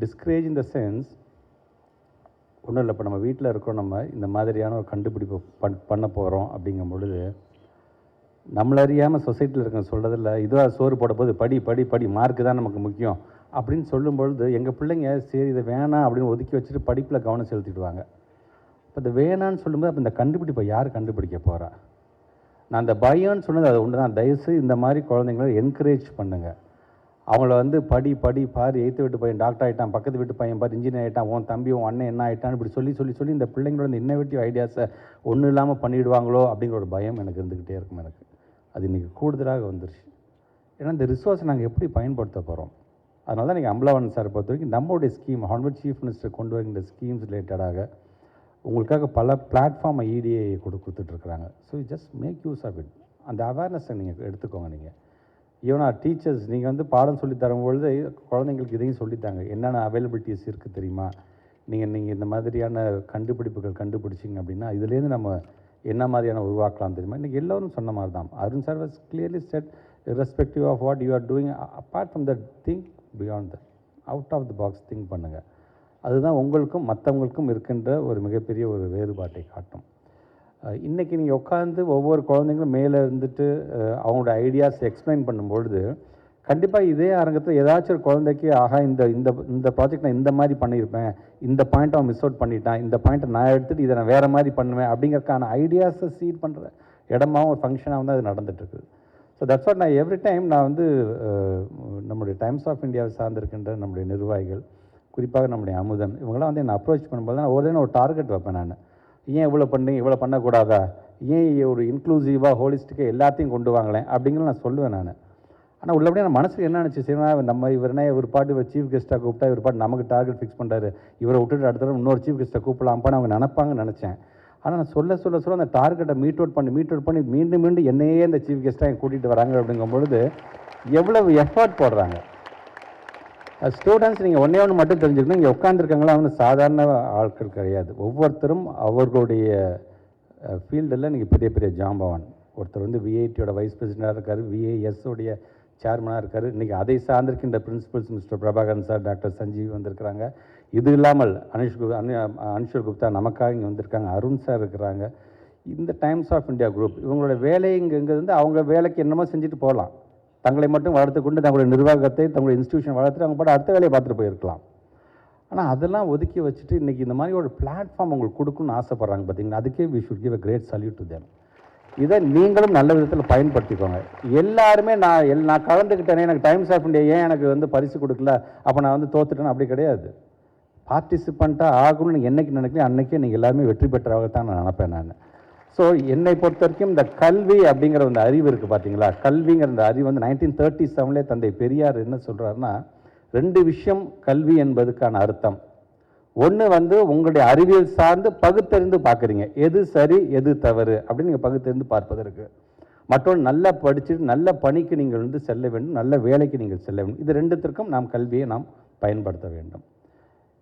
Discourage இந்த the sense ஒன்றும் இல்லை இப்போ நம்ம வீட்டில் இருக்கோம் நம்ம இந்த மாதிரியான ஒரு கண்டுபிடிப்பு பண் பண்ண போகிறோம் அப்படிங்கும் பொழுது நம்மள அறியாமல் சொசைட்டியில் இருக்க சொல்கிறதில்ல இதுவாக சோறு போட போது படி படி படி மார்க்கு தான் நமக்கு முக்கியம் அப்படின்னு சொல்லும் பொழுது எங்கள் பிள்ளைங்க சரி இதை வேணாம் அப்படின்னு ஒதுக்கி வச்சுட்டு படிப்பில் கவனம் செலுத்திடுவாங்க. இப்போ இந்த வேணான்னு சொல்லும்போது அப்போ இந்த கண்டுபிடிப்பை யார் கண்டுபிடிக்க போகிறா நான் அந்த பயம்னு சொன்னது அது ஒன்று தான் தயவுசு இந்த மாதிரி குழந்தைங்கள என்கரேஜ் பண்ணுங்கள் அவங்கள வந்து படி படி பாரு எய்த்து வீட்டு பையன் டாக்டர் ஆகிட்டான் பக்கத்து வீட்டு பையன் பாரு இன்ஜினியர் ஆகிட்டான் உன் தம்பி உன் அண்ணன் என்ன ஆகிட்டான் இப்படி சொல்லி சொல்லி சொல்லி இந்த பிள்ளைங்களோட இந்த இன்னோவேட்டிவ் ஐடியாஸை ஒன்றும் இல்லாமல் பண்ணிவிடுவாங்களோ அப்படிங்கிற ஒரு பயம் எனக்கு இருந்துக்கிட்டே இருக்கும் எனக்கு. அது இன்றைக்கி கூடுதலாக வந்துருச்சு. ஏன்னா இந்த ரிசோர்ஸை நாங்கள் எப்படி பயன்படுத்த போகிறோம் அதனால தான் நீங்கள் அம்பலாவன் சார் பொறுத்த வரைக்கும் நம்மளுடைய ஸ்கீம் ஹார்வர்ட் சீஃப் மினிஸ்டர் கொண்டு வருகின்ற ஸ்கீம்ஸ் ரிலேட்டடாக உங்களுக்காக பல பிளாட்ஃபார்மை இடிஏ கொடு கொடுத்துட்ருக்குறாங்க so just make use of it அந்த அவேர்னஸை நீங்கள் எடுத்துக்கோங்க நீங்கள் ஈவனா டீச்சர்ஸ் நீங்கள் வந்து பாடம் சொல்லி தரும்பொழுது குழந்தைங்களுக்கு இதையும் சொல்லித்தாங்க. என்னென்ன அவைலபிலிட்டிஸ் இருக்குது தெரியுமா? நீங்கள் நீங்கள் இந்த மாதிரியான கண்டுபிடிப்புகள் கண்டுபிடிச்சிங்க அப்படின்னா இதுலேருந்து நம்ம என்ன மாதிரியான உருவாக்கலாம் தெரியுமா? இன்றைக்கி எல்லோரும் சொன்ன மாதிரி தான் Arun sir was clearly set respective of what you are doing apart from that think beyond the out of the box think பண்ணுங்கள் அதுதான் உங்களுக்கும் மற்றவங்களுக்கும் இருக்கின்ற ஒரு மிகப்பெரிய ஒரு வேறுபாட்டை காட்டும். இன்றைக்கி நீங்கள் உட்காந்து ஒவ்வொரு குழந்தைங்களும் மேலே இருந்துட்டு அவங்களோட ஐடியாஸ் எக்ஸ்பிளைன் பண்ணும்பொழுது கண்டிப்பாக இதே அரங்கத்தில் ஏதாச்சும் ஒரு குழந்தைக்கு ஆகா இந்த இந்த இந்த ப்ராஜெக்ட் நான் இந்த மாதிரி பண்ணியிருப்பேன். இந்த பாயிண்ட் அவன் மிஸ் அவுட் பண்ணிட்டான். இந்த பாயிண்ட்டை நான் எடுத்துகிட்டு இதை நான் வேறு மாதிரி பண்ணுவேன். அப்படிங்கிறக்கான ஐடியாஸை சீட் பண்ணுற இடமாவும் ஒரு ஃபங்க்ஷனாகவும் தான் அது நடந்துட்டுருக்குது. ஸோ தட்ஸ் வாட் நான் எவ்ரி டைம் நான் வந்து நம்முடைய டைம்ஸ் ஆஃப் இந்தியாவை சார்ந்திருக்கின்ற நம்முடைய நிர்வாகிகள் குறிப்பாக நம்முடைய அமுதன் இவங்களாம் வந்து என்னை அப்ரோச் பண்ணும்போது நான் ஒரு ஒரு டார்கெட் வைப்பேன் நான். ஏன் இவ்வளோ பண்ணுங்க இவ்வளோ பண்ணக்கூடாதா? ஏன் ஒரு இன்க்ளூசிவாக ஹோலிஸ்டிக்காக எல்லாத்தையும் கொண்டு வாங்களேன்? அப்படிங்கிற நான் சொல்லுவேன் நான். ஆனால் உள்ளபடியே நான் மனசுக்கு என்ன நினச்சி சரினா நம்ம இவரனே ஒரு பாட்டு இவர் சீஃப் கெஸ்ட்டாக கூப்பிட்டா இவர் பாட்டு நமக்கு டார்கெட் ஃபிக்ஸ் பண்ணுறாரு இவரை விட்டுட்டு அடுத்த தடவை இன்னொரு சீஃப் கெஸ்ட்டை கூப்பிடலாம்ப்பான்னு அவங்க நினைப்பாங்கன்னு நினச்சேன். ஆனால் நான் சொல்ல சொல்ல சொல்ல அந்த டார்கெட்டை மீட் அவுட் பண்ணி மீட் அவுட் பண்ணி மீண்டும் மீண்டும் என்னையே இந்த சீஃப் கெஸ்ட்டாக கூட்டிகிட்டு வராங்க அப்படிங்கும் பொழுது எவ்வளவு எஃபர்ட் போடுறாங்க. ஸ்டூடெண்ட்ஸ் நீங்கள் ஒன்றே ஒன்று மட்டும் தெரிஞ்சுக்கணும். இங்கே உட்காந்துருக்காங்களா வந்து சாதாரண ஆட்கள் கிடையாது. ஒவ்வொருத்தரும் அவர்களுடைய ஃபீல்டில் நீங்கள் பெரிய பெரிய ஜாம்பவான் ஒருத்தர் வந்து விஐடியோட வைஸ் பிரசிடெண்ட்டாக இருக்கார் விஏஎஸோடைய சேர்மனாக இருக்கார். இன்றைக்கி அதை சார்ந்திருக்கின்ற principals mister Prabhakaran sir doctor Sanjeev வந்திருக்கிறாங்க. இது இல்லாமல் அனுஷ் குப் அனு குப்தா நமக்காக இங்கே வந்திருக்காங்க. அருண் சார் இருக்கிறாங்க. இந்த டைம்ஸ் ஆஃப் இந்தியா குரூப் இவங்களோட வேலை இங்கே வந்து அவங்க வேலைக்கு என்னமோ செஞ்சுட்டு போகலாம். தங்களை மட்டும் வளர்த்து கொண்டு தங்களுடைய நிர்வாகத்தை தங்களுடைய இன்ஸ்டியூஷன் வளர்த்துட்டு அவங்க பாட்டு அடுத்த வேலையை பார்த்துட்டு போயிருக்கலாம். ஆனால் அதெல்லாம் ஒதுக்கி வச்சுட்டு இன்றைக்கி இந்த மாதிரி ஒரு பிளாட்ஃபார்ம் உங்களுக்கு கொடுக்கணும்னு ஆசைப்பட்றாங்க பார்த்தீங்கன்னா அதுக்கே we should give a great salute to them இதை நீங்களும் நல்ல விதத்தில் பயன்படுத்திக்கோங்க. எல்லாருமே நான் எல் நான் கலந்துக்கிட்டேனே எனக்கு டைம்ஸ் ஆஃப் இண்டியா ஏன் எனக்கு வந்து பரிசு கொடுக்கல? அப்போ நான் வந்து தோத்துட்டேன்னு அப்படி கிடையாது. பார்ட்டிசிபண்ட்டாக ஆகணும்னு என்றைக்கு நினைக்கிறேன் அன்றைக்கே நீங்கள் எல்லாருமே வெற்றி பெற்றவங்க தான் நான் நினப்பேன் நான். ஸோ என்னை பொறுத்த வரைக்கும் இந்த கல்வி அப்படிங்கிற அந்த அறிவு இருக்குது பார்த்தீங்களா கல்விங்கிற அந்த அறிவு வந்து நைன்டீன் தேர்ட்டி செவன்லேயே தந்தை பெரியார் என்ன சொல்கிறாருன்னா ரெண்டு விஷயம் கல்வி என்பதுக்கான அர்த்தம். ஒன்று வந்து உங்களுடைய அறிவியல் சார்ந்து பகுத்தறிந்து பார்க்குறீங்க. எது சரி எது தவறு அப்படின்னு நீங்கள் பகுத்தறிந்து பார்ப்பதற்கு மற்றொன்று நல்லா படிச்சுட்டு நல்ல பணிக்கு நீங்கள் வந்து செல்ல வேண்டும். நல்ல வேலைக்கு நீங்கள் செல்ல வேண்டும். இது ரெண்டுத்திற்கும் நாம் கல்வியை நாம் பயன்படுத்த வேண்டும்.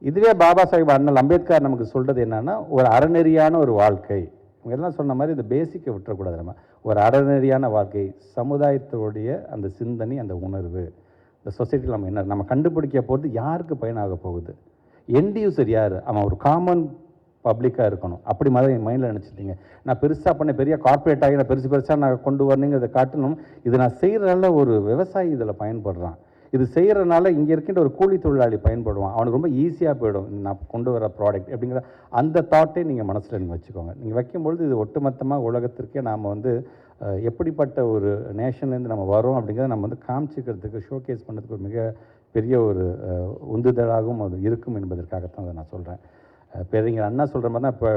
இதுவே பாபா சாஹிப் அண்ணல் அம்பேத்கர் நமக்கு சொல்கிறது என்னென்னா ஒரு அறநெறியான ஒரு வாழ்க்கை. இவங்க எல்லாம் சொன்ன மாதிரி இந்த பேசிக்கை விட்டுறக்கூடாது நம்ம. ஒரு அறநெறியான வாழ்க்கை சமுதாயத்தோடைய அந்த சிந்தனை அந்த உணர்வு இந்த சொசைட்டியில் நம்ம என்ன நம்ம கண்டுபிடிக்க போகிறது யாருக்கு பயனாக போகுது? எண்ட் யூசர் யார்? அவன் ஒரு காமன் பப்ளிக்காக இருக்கணும். அப்படி மாதிரி என் மைண்டில் நினச்சிட்டீங்க. நான் பெருசாக பண்ண பெரிய கார்ப்பரேட் ஆகி நான் பெருசு பெருசாக நான் கொண்டு வரணுங்கிறத காட்டணும் இது நான் செய்கிறனால ஒரு விவசாயி இதில் பயன்படுறான். இது செய்கிறனால இங்கே இருக்கின்ற ஒரு கூலி தொழிலாளி பயன்படுவான். அவனுக்கு ரொம்ப ஈஸியாக போயிடும். நான் கொண்டு வர ப்ராடக்ட் அப்படிங்கிற அந்த தாட்டே நீங்கள் மனசில் நீங்கள் வச்சுக்கோங்க. நீங்கள் வைக்கும்பொழுது இது ஒட்டுமொத்தமாக உலகத்திற்கே நாம் வந்து எப்படிப்பட்ட ஒரு நேஷன்லேருந்து நம்ம வரோம் அப்படிங்கிறத நம்ம வந்து காமிச்சிக்கிறதுக்கு ஷோகேஸ் பண்ணுறதுக்கு ஒரு மிக பெரிய ஒரு உந்துதலாகவும் அது இருக்கும் என்பதற்காகத்தான் அதை நான் சொல்கிறேன் பெரியங்க அண்ணா சொல்கிற மாதிரி தான் இப்போ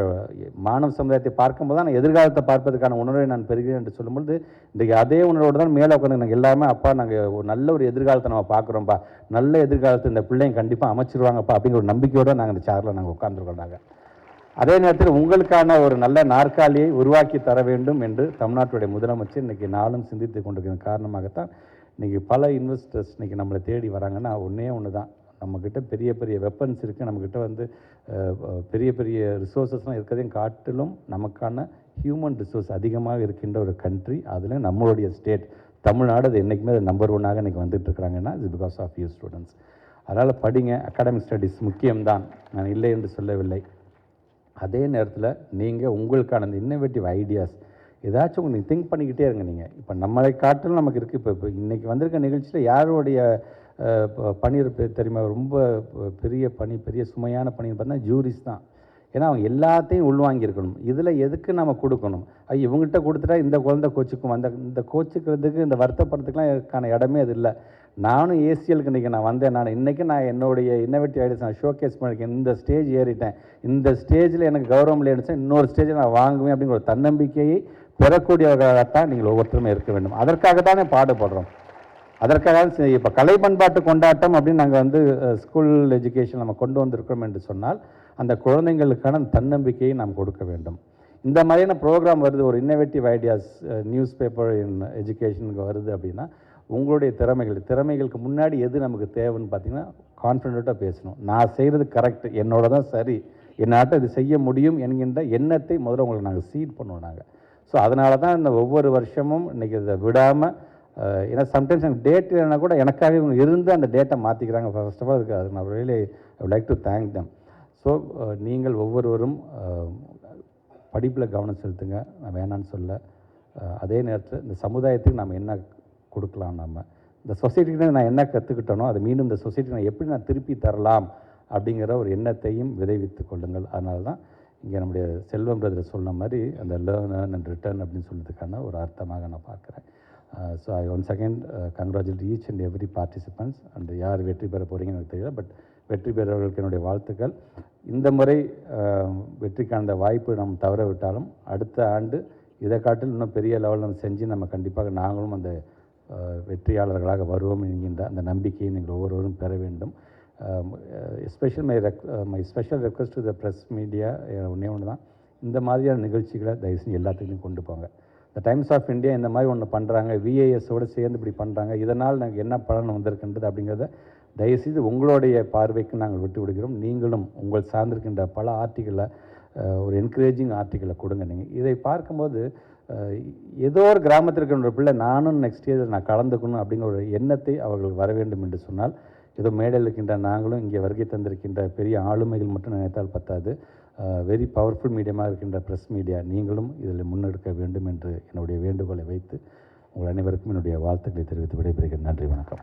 மாணவ சமுதாயத்தை பார்க்கும்போது தான் நான் எதிர்காலத்தை பார்ப்பதற்கான உணர்வை நான் பெறுகிறேன் என்று சொல்லும்பொழுது இன்றைக்கி அதே உணர்வோடு தான் மேலே உட்காந்து நாங்கள் எல்லாமே அப்பா நாங்கள் ஒரு நல்ல ஒரு எதிர்காலத்தை நம்ம பார்க்குறோம்ப்பா. நல்ல எதிர்காலத்தை இந்த பிள்ளைங்க கண்டிப்பாக அமைச்சிருவாங்கப்பா. அப்படிங்கிற ஒரு நம்பிக்கையோடு நாங்கள் இந்த சேரில் நாங்கள் உட்காந்துருக்கோம் நாங்கள் அதே நேரத்தில் உங்களுக்கான ஒரு நல்ல நாற்காலியை உருவாக்கி தர வேண்டும் என்று தமிழ்நாட்டுடைய முதலமைச்சர் இன்றைக்கி நாளும் சிந்தித்து கொண்டிருக்கிற காரணமாகத்தான் இன்றைக்கி பல இன்வெஸ்டர்ஸ் இன்றைக்கி நம்மளை தேடி வராங்கன்னா ஒன்றே ஒன்று தான் நம்மக்கிட்ட பெரிய பெரிய வெப்பன்ஸ் இருக்குது நம்மக்கிட்ட வந்து பெரிய பெரிய ரிசோர்ஸஸ்லாம் இருக்கிறதையும் காட்டிலும் நமக்கான ஹியூமன் ரிசோர்ஸ் அதிகமாக இருக்கின்ற ஒரு கண்ட்ரி அதில் நம்மளுடைய ஸ்டேட் தமிழ்நாடு அது என்றைக்குமே அது நம்பர் ஒன்னாக இன்றைக்கி வந்துட்டு இருக்கிறாங்கன்னா இது பிகாஸ் ஆஃப் யூ ஸ்டூடெண்ட்ஸ் அதனால் படிங்க. அகாடமிக் ஸ்டடீஸ் முக்கியம்தான். நான் இல்லை என்று சொல்லவில்லை. அதே நேரத்தில் நீங்கள் உங்களுக்கான அந்த இன்னோவேட்டிவ் ஐடியாஸ் ஏதாச்சும் நீங்கள் திங்க் பண்ணிக்கிட்டே இருங்க நீங்கள் இப்போ நம்மளை காட்டிலும் நமக்கு இருக்குது இப்போ இப்போ இன்றைக்கி வந்திருக்க நிகழ்ச்சியில் யாருடைய அஹ், தெரியுமா? ரொம்ப பெரிய பணி பெரிய சுமையான பணின்னு பார்த்தீங்கன்னா ஜூரிஸ் தான். ஏன்னா அவங்க எல்லாத்தையும் உள்வாங்கியிருக்கணும். இதில் எதுக்கு நம்ம கொடுக்கணும்? ஐயோ இவங்ககிட்ட கொடுத்துட்டா இந்த குழந்தை கோச்சுக்கும். அந்த இந்த கோச்சுக்கிறதுக்கு இந்த வருத்தப்படுறதுக்குலாம் இடமே அது இல்லை. நானும் ஏசிஎலுக்கு இன்றைக்கி நான் வந்தேன். நான் இன்றைக்கி நான் என்னுடைய இன்னோவேட்டிவ் ஐடியாஸ் நான் ஷோகேஸ் பண்ணியிருக்கேன். இந்த ஸ்டேஜ் ஏறிட்டேன். இந்த ஸ்டேஜில் எனக்கு கௌரவம் இல்லைன்னு இன்னொரு ஸ்டேஜில் நான் வாங்குவேன் அப்படிங்கிற ஒரு தன்னம்பிக்கையை பெறக்கூடியவர்களாகத்தான் நீங்கள் ஒவ்வொருத்தருமே இருக்க வேண்டும். அதற்காக தானே பாடுபடுறோம். அதற்காக இப்போ கலை பண்பாட்டு கொண்டாட்டம் அப்படின்னு நாங்கள் வந்து ஸ்கூல் எஜுகேஷன் நம்ம கொண்டு வந்திருக்கிறோம் என்று சொன்னால் அந்த குழந்தைங்களுக்கான தன்னம்பிக்கையை நாம் கொடுக்க வேண்டும். இந்த மாதிரியான ப்ரோக்ராம் வருது ஒரு innovative ideas news paper in எஜுகேஷனுக்கு வருது அப்படின்னா உங்களுடைய திறமைகள் திறமைகளுக்கு முன்னாடி எது நமக்கு தேவைன்னு பார்த்தீங்கன்னா கான்ஃபிடென்ட்டாக பேசணும். நான் செய்கிறது கரெக்ட் என்னோட தான் சரி. என்னாட்ட இது செய்ய முடியும் என்கின்ற எண்ணத்தை முதல்ல உங்களுக்கு நாங்கள் சீட் பண்ணுவோம் நாங்கள் ஸோ அதனால தான் இந்த ஒவ்வொரு வருஷமும் இன்றைக்கி இதை விடாமல் ஏன்னா சம்டைம்ஸ் எனக்கு டேட் இல்லைனா கூட எனக்காக இவங்க இருந்து அந்த டேட்டை மாற்றிக்கிறாங்க ஃபர்ஸ்ட் ஆஃப் ஆல் அதுக்கு அது நான் really I like to thank them so நீங்கள் ஒவ்வொருவரும் படிப்பில் கவனம் செலுத்துங்க. நான் வேணான்னு சொல்ல. அதே நேரத்தில் இந்த சமுதாயத்துக்கு நாம் என்ன கொடுக்கலாம் நம்ம இந்த சொசைட்டிக்கு நான் என்ன கற்றுக்கிட்டனோ அதை மீண்டும் இந்த சொசைட்டிக்கு நான் எப்படி நான் திருப்பி தரலாம் அப்படிங்கிற ஒரு எண்ணத்தையும் விதைவித்து கொள்ளுங்கள். அதனால தான் இங்கே நம்முடைய செல்வம் பிரதர் சொன்ன மாதிரி அந்த லேர்ன் அண்ட் ரிட்டர்ன் அப்படின்னு சொல்கிறதுக்கான ஒரு அர்த்தமாக நான் பார்க்குறேன். So I one second congratulate each and every participants and யார் வெற்றி பெற போகிறீங்கன்னு எனக்கு தெரியல பட் வெற்றி பெறவர்களுக்கு என்னுடைய வாழ்த்துக்கள். இந்த முறை uh, வெற்றிக்கான அந்த வாய்ப்பு நாம் தவற விட்டாலும் அடுத்த ஆண்டு இதை காட்டில் இன்னும் பெரிய லெவலில் நம்ம செஞ்சு நம்ம கண்டிப்பாக நாங்களும் அந்த uh, வெற்றியாளர்களாக வருவோம் என்கின்ற அந்த நம்பிக்கையை நீங்கள் ஒவ்வொருவரும் பெற வேண்டும். Especial my rec my special request to the press media ஒன்றே ஒன்று தான் இந்த மாதிரியான நிகழ்ச்சிகளை தயவு செஞ்சு எல்லாத்துக்கும் கொண்டு போங்க. இந்த டைம்ஸ் ஆஃப் இந்தியா இந்த மாதிரி ஒன்று பண்ணுறாங்க விஏஎஸோடு சேர்ந்து இப்படி பண்ணுறாங்க இதனால் நாங்கள் என்ன பலன் வந்திருக்கின்றது அப்படிங்கிறத தயவுசெய்து உங்களுடைய பார்வைக்கு நாங்கள் விட்டு விடுகிறோம். நீங்களும் உங்கள் சார்ந்திருக்கின்ற பல ஆர்டிகளை ஒரு என்கரேஜிங் ஆர்டிகளை கொடுங்க நீங்கள் இதை பார்க்கும்போது ஏதோ ஒரு கிராமத்தில் இருக்கிற பிள்ளை நானும் நெக்ஸ்ட் இயர் நான் கலந்துக்கணும் அப்படிங்கிற ஒரு எண்ணத்தை அவர்கள் வர வேண்டும் என்று சொன்னால் ஏதோ மேடையில் இருக்கின்ற நாங்களும் இங்கே வருகை தந்திருக்கின்ற பெரிய ஆளுமைகள் மட்டும் நினைத்தால் பத்தாது. வெரி பவர்ஃபுல் மீடியமாக இருக்கின்ற ப்ரெஸ் மீடியா நீங்களும் இதில் முன்னெடுக்க வேண்டும் என்று என்னுடைய வேண்டுகோளை வைத்து உங்கள் அனைவருக்கும் என்னுடைய வாழ்த்துக்களை தெரிவித்து விடைபெறுகிறேன். நன்றி வணக்கம்.